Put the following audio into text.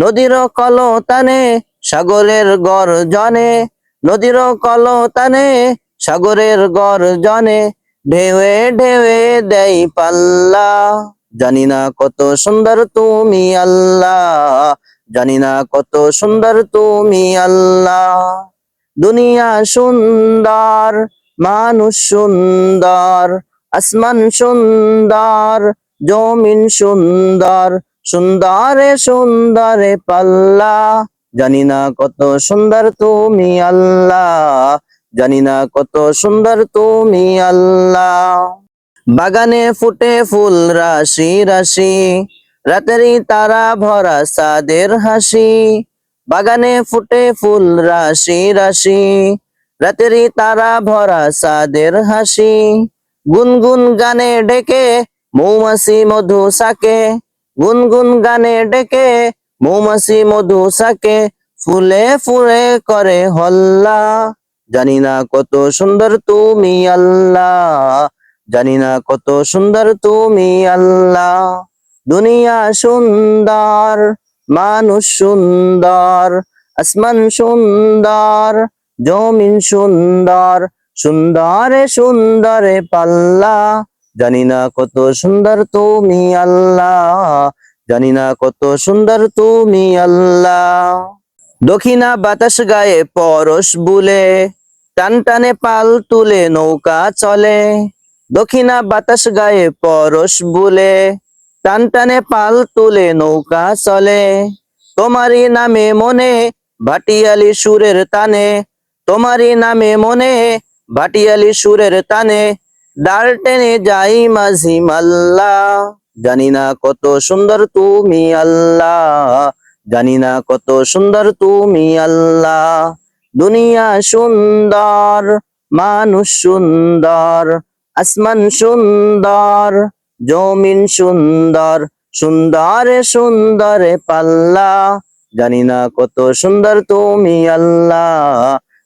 নদীর কল কলতানে সাগরের গর্জনে নদীর কল কলতানে সাগরের গর্জনে ঢেউয়ে ঢেউয়ে দেই পাল্লা। জানি না কত সুন্দর তুমি আল্লাহ। জানি না কত সুন্দর তুমি আল্লাহ। দুনিয়া সুন্দর, মানুষ সুন্দর, আসমান সুন্দর, জমিন সুন্দর সুন্দরে সুন্দরে পাল্লা। জানি না কত সুন্দর তুমি আল্লাহ। জানি না কত সুন্দর তুমি আল্লাহ। বাগানে ফুটে ফুল রাশি রাশি রাতেরই তারা ভরা সাদের হাসি। বাগানে ফুটে ফুল রাশি রাশি রাতেরই তারা ভরা সাদের হাসি। গুনগুন গানে ডেকে মৌমাছি মধু সাকে। গুনগুন গানে ডেকে, মৌমাছি মধু সাকে, ফুলে ফুলে করে হল্লা। জানি না কত সুন্দর তুমি আল্লাহ জানি না কত সুন্দর তুমি আল্লাহ দুনিয়া সুন্দর, মানুষ সুন্দর, আসমান সুন্দর, জমিন সুন্দর, সুন্দরে সুন্দরে পাল্লা। জানি না কত সুন্দর তুমি আল্লাহ জানি না কত সুন্দর তুমি আল্লাহ। দক্ষিণা বাতাস গায়ে পরশ বুলে, টান টানে পাল তুলে নৌকা চলে। দক্ষিণা বাতাস গায়ে পরশ বুলে, টান টানে পাল তুলে নৌকা চলে। তোমারই নামে মনে ভাটিয়ালি সুরের তানে, তোমারই নামে মনে ভাটিয়ালি সুরের তানে ডাল টেনে যাই মাঝি মাল্লা। জানি না কত সুন্দর তুমি আল্লাহ। জানি না কত সুন্দর তুমি আল্লাহ। দুনিয়া সুন্দর, মানুষ সুন্দর, আসমান সুন্দর, জমিন সুন্দর, সুন্দরে সুন্দরে পাল্লা। জানি না কত সুন্দর তুমি আল্লাহ।